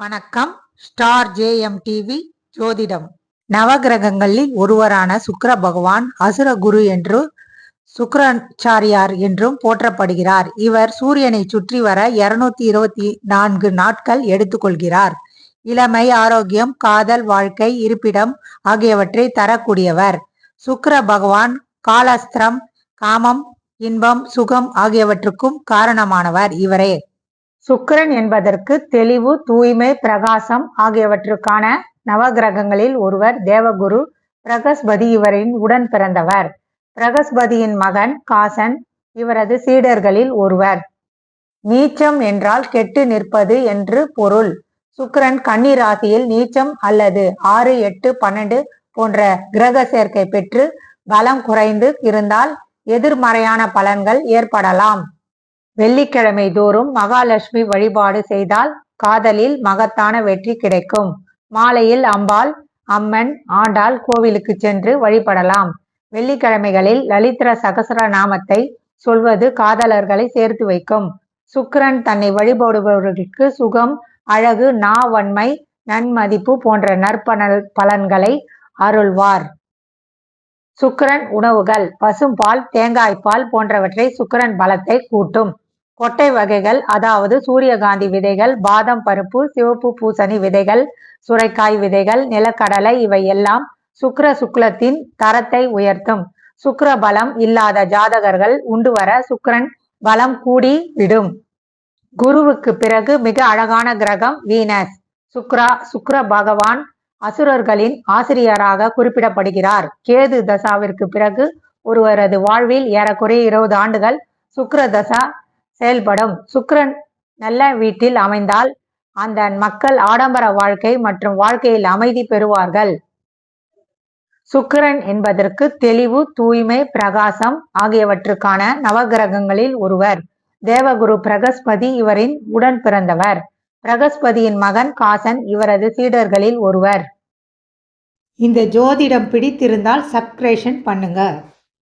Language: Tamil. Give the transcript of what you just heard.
வணக்கம். ஸ்டார் ஜேஎம் டிவி ஜோதிடம். நவகிரகங்களில் ஒருவரான சுக்கர பகவான் அசுர குரு என்று சுக்கிராச்சாரியார் என்றும் போற்றப்படுகிறார். இவர் சூரியனை சுற்றி வர இருநூத்தி இருபத்தி நான்கு நாட்கள் எடுத்துக்கொள்கிறார் இளமை ஆரோக்கியம் காதல் வாழ்க்கை இருப்பிடம் ஆகியவற்றை தரக்கூடியவர். சுக்கர பகவான் காலஸ்திரம் காமம் இன்பம் சுகம் ஆகியவற்றுக்கும் காரணமானவர் இவரே. சுக்கிரன் என்பதற்கு தெளிவு தூய்மை பிரகாசம் ஆகியவற்றுக்கான நவகிரகங்களில் ஒருவர் தேவகுரு பிரகஸ்பதி இவரின் உடன் பிறந்தவர். பிரகஸ்பதியின் மகன் காசன் இவரது சீடர்களில் ஒருவர். நீச்சம் என்றால் கெட்டு நிற்பது என்று பொருள். சுக்கரன் கன்னி ராசியில் நீச்சம் அல்லது ஆறு எட்டு பன்னெண்டு போன்ற கிரக சேர்க்கை பெற்று பலம் குறைந்து இருந்தால் எதிர்மறையான பலன்கள் ஏற்படலாம். வெள்ளிக்கிழமை தோறும் மகாலட்சுமி வழிபாடு செய்தால் காதலில் மகத்தான வெற்றி கிடைக்கும். மாலையில் அம்பாள் அம்மன் ஆண்டாள் கோவிலுக்கு சென்று வழிபடலாம். வெள்ளிக்கிழமைகளில் லலித்ர சகசர நாமத்தை சொல்வது காதலர்களை சேர்த்து வைக்கும். சுக்கரன் தன்னை வழிபடுபவர்களுக்கு சுகம் அழகு நாவன்மை நன்மதிப்பு போன்ற நற்பனல் பலன்களை அருள்வார். சுக்கரன் உணவுகள் பசும்பால் தேங்காய்ப்பால் போன்றவற்றை சுக்கிரன் பலத்தை கூட்டும். கொட்டை வகைகள் அதாவது சூரியகாந்தி விதைகள் பாதம் பருப்பு சிவப்பு பூசணி விதைகள் சுரைக்காய் விதைகள் நிலக்கடலை இவை எல்லாம் சுக்கிர சுக்லத்தின் தரத்தை உயர்த்தும். சுக்ர பலம் இல்லாத ஜாதகர்கள் உண்டு வர சுக்ரன் பலம் கூடி விடும். குருவுக்கு பிறகு மிக அழகான கிரகம் வீனஸ். சுக்ரா சுக்ர பகவான் அசுரர்களின் ஆசிரியராக குறிப்பிடப்படுகிறார். கேது தசாவிற்கு பிறகு ஒருவரது வாழ்வில் ஏறக்குறைய இருபது ஆண்டுகள் சுக்கிர தசா செயல்படும். சுக்கரன் நல்ல வீட்டில் அமைந்தால் அந்த மக்கள் ஆடம்பர வாழ்க்கை மற்றும் வாழ்க்கையில் அமைதி பெறுவார்கள். சுக்கிரன் என்பதற்கு தெளிவு தூய்மை பிரகாசம் ஆகியவற்றுக்கான நவகிரகங்களில் ஒருவர். தேவகுரு பிரகஸ்பதி இவரின் உடன் பிறந்தவர். பிரகஸ்பதியின் மகன் காசன் இவரது சீடர்களில் ஒருவர். இந்த ஜோதிடம் பிடித்திருந்தால் சப்ரேஷன் பண்ணுங்க.